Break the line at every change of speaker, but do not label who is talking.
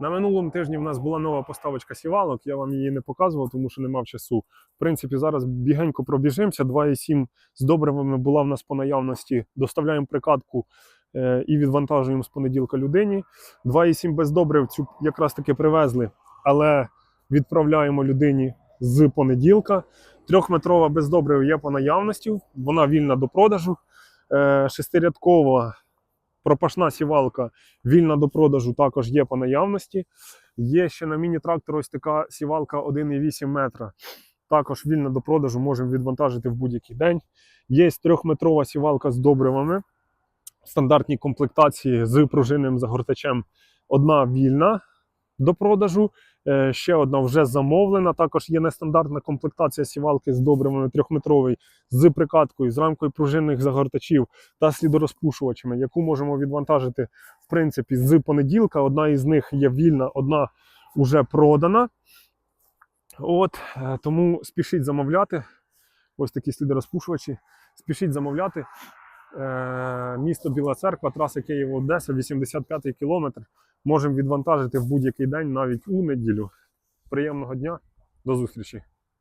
На минулому тижні в нас була нова поставочка сівалок. Я вам її не показував, тому що не мав часу. В принципі, зараз бігенько пробіжимося. 2,7 з добривами була в нас по наявності. Доставляємо прикатку е, і відвантажуємо з понеділка людині. 2,7 без добрив цю якраз таки привезли, але відправляємо людині з понеділка. Трьохметрова без добрив є по наявності, вона вільна до продажу. Е, Шестирядкова пропашна сівалка вільна до продажу також є по наявності. Є ще на міні-трактор ось така сівалка 1,8 метра. Також вільна до продажу, можемо відвантажити в будь-який день. Є трьохметрова сівалка з добривами. Стандартні комплектації з пружинним загортачем. Одна вільна до продажу, е, ще одна вже замовлена. Також є нестандартна комплектація сівалки з добривами трьохметровий з прикаткою, з рамкою пружинних загортачів та слідорозпушувачами, яку можемо відвантажити в принципі з понеділка. Одна із них є вільна, одна вже продана. От е, тому спішіть замовляти. Ось такі слідорозпушувачі. Спішіть замовляти. Е, місто Біла Церква, траса Києва-Одеса, 85-й кілометр. Можемо відвантажити в будь-який день, навіть у неділю. Приємного дня, до зустрічі!